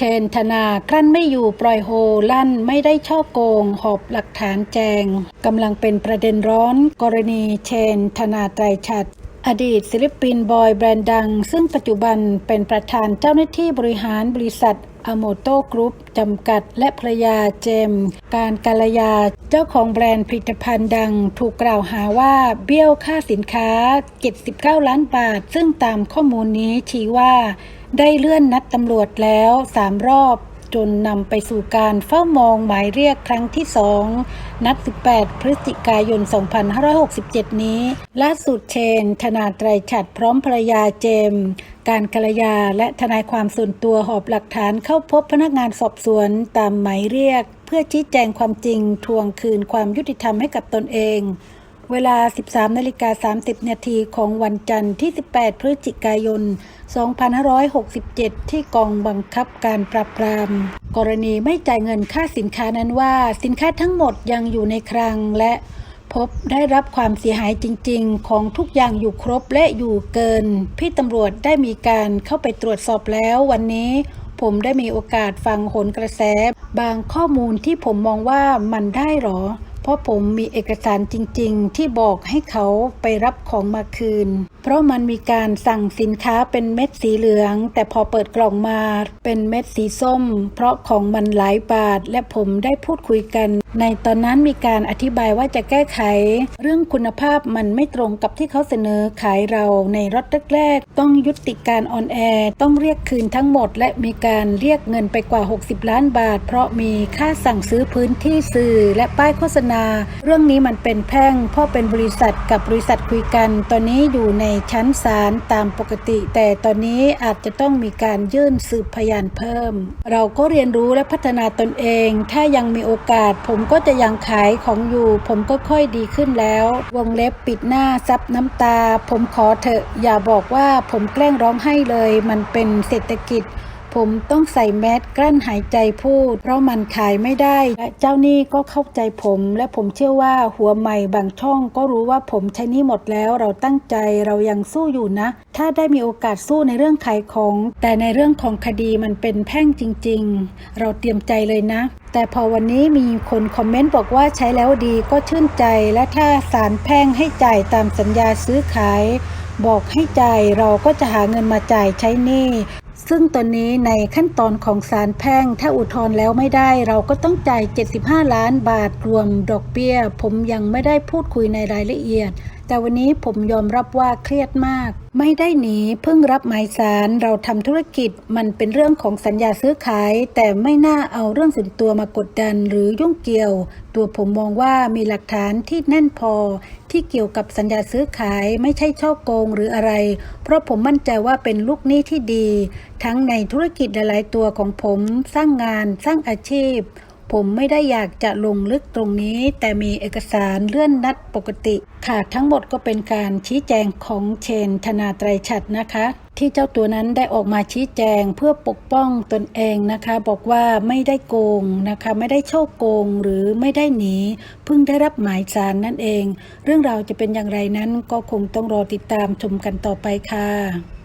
เชนธนากลั้นไม่อยู่ปล่อยโฮลั่นไม่ได้ช่อโกง หอบหลักฐานแจงกำลังเป็นประเด็นร้อน กรณีเชนธนาไตรชัดอดีตศิลปินบอยแบรนด์ดัง ซึ่งปัจจุบันเป็นประธานเจ้าหน้าที่บริหารบริษัทอโมโตกรุ๊ปจำกัด และภรยาเจมส์การกาลยา เจ้าของแบรนด์ผลิตภัณฑ์ดัง ถูกกล่าวหาว่าเบี้ยวค่าสินค้า 79 ล้านบาท ซึ่งตามข้อมูลนี้ชี้ว่า ได้เลื่อนนัดตำรวจแล้ว3รอบจนนำไปสู่การเฝ้ามองหมายเรียกครั้งที่2นัด 18 พฤศจิกายน 2567 นี้ ล่าสุดเชน ธนาไตรฉัดพร้อมภรรยาเจมส์การกัลยาและทนายความส่วนตัวหอบหลักฐานเข้าพบพนักงานสอบสวนตามหมายเรียก เพื่อชี้แจงความจริงทวงคืนความยุติธรรมให้กับตนเอง เวลา 13นาฬิกา30 นาทีของวันจันทร์ที่ 18 พฤศจิกายน 2567 ที่กองบังคับการปราบปราม กรณีไม่จ่ายเงินค่าสินค้านั้นว่าสินค้าทั้งหมดยังอยู่ในคลังและพบได้รับความเสียหายจริง ๆ ของทุกอย่างอยู่ครบและอยู่เกิน พี่ตำรวจได้มีการเข้าไปตรวจสอบแล้ววันนี้ผมได้มีโอกาสฟังโหนกระแส บางข้อมูลที่ผมมองว่ามันได้หรอ ราะผมมีเอกสารจริง ๆ ที่บอกให้เขาไปรับของมาคืน ราะมันมีการสั่งสินค้าเป็นเม็ดสีเหลือง แต่พอเปิดกล่องมาเป็นเม็ดสีส้ม เพราะของมันหลายบาท และผมได้พูดคุยกัน ในตอนนั้นมีการอธิบายว่าจะแก้ไข เรื่องคุณภาพมันไม่ตรงกับที่เขาเสนอขายเราในรถแรกๆต้องยุติการออนแอร์ต้องเรียกคืนทั้งหมด และมีการเรียกเงินไปกว่า 60 ล้านบาท เพราะมีค่าสั่งซื้อพื้นที่สื่อและป้ายโฆษณา เรื่องนี้มันเป็นแพ่งเพราะเป็นบริษัทกับบริษัทคุยกัน ตอนนี้อยู่ในชั้นศาลตามปกติ แต่ตอนนี้อาจจะต้องมีการยื่นสืบพยานเพิ่ม เราก็เรียนรู้และพัฒนาตนเอง ถ้ายังมีโอกาส ผมก็จะยังขายของอยู่ ผมก็ค่อยดีขึ้นแล้ว วงเล็บปิดหน้าซับน้ำตา ผมขอเถอะอย่าบอกว่าผมแกล้งร้องไห้เลย มันเป็นเศรษฐกิจ ผมต้องใส่แมสกลั้นหายใจพูด เพราะมันขายไม่ได้และเจ้าหนี้ก็เข้าใจผม และผมเชื่อว่าหัวใหม่บางช่องก็รู้ว่าผมใช้นี้หมดแล้วเราตั้งใจเรายังสู้อยู่นะ ถ้าได้มีโอกาสสู้ในเรื่องขายของ แต่ในเรื่องของคดีมันเป็นแพ่งจริง ๆ เราเตรียมใจเลยนะ แต่พอวันนี้มีคนคอมเมนต์บอกว่าใช้แล้วดีก็ชื่นใจ และถ้าศาลแพ่งให้จ่ายตามสัญญาซื้อขาย บอกให้จ่ายเราก็จะหาเงินมาจ่ายใช้หนี้ ซึ่งตอนนี้ในขั้นตอนของศาลแพ่ง ถ้าอุทธรณ์แล้วไม่ได้เราก็ต้องจ่าย 75 ล้านบาทรวมดอกเบี้ย ผมยังไม่ได้พูดคุยในรายละเอียด แต่วันนี้ผมยอมรับว่าเครียดมาก ไม่ได้หนีเพิ่งรับหมายสารเราทำธุรกิจมันเป็นเรื่องของสัญญาซื้อขาย แต่ไม่น่าเอาเรื่องส่วนตัวมากดดันหรือยุ่งเกี่ยว ตัวผมมองว่ามีหลักฐานที่แน่นพอ ที่เกี่ยวกับสัญญาซื้อขายไม่ใช่ช่อโกงหรืออะไร เพราะผมมั่นใจว่าเป็นลูกหนี้ที่ดี ทั้งในธุรกิจหลายๆตัวของผม สร้างงาน สร้างอาชีพ ผมไม่ได้อยากจะลงลึกตรงนี้ แต่มีเอกสารเลื่อนนัดปกติ ค่ะทั้งหมดก็เป็นการชี้แจงของเชนธนาไตรชัดนะคะ ที่เจ้าตัวนั้นได้ออกมาชี้แจงเพื่อปกป้องตนเองนะคะ บอกว่าไม่ได้โกงนะคะ ไม่ได้โชคโกงหรือไม่ได้หนีเพิ่งได้รับหมายสารนั่นเอง เรื่องราวจะเป็นอย่างไรนั้นก็คงต้องรอติดตามชมกันต่อไปค่ะ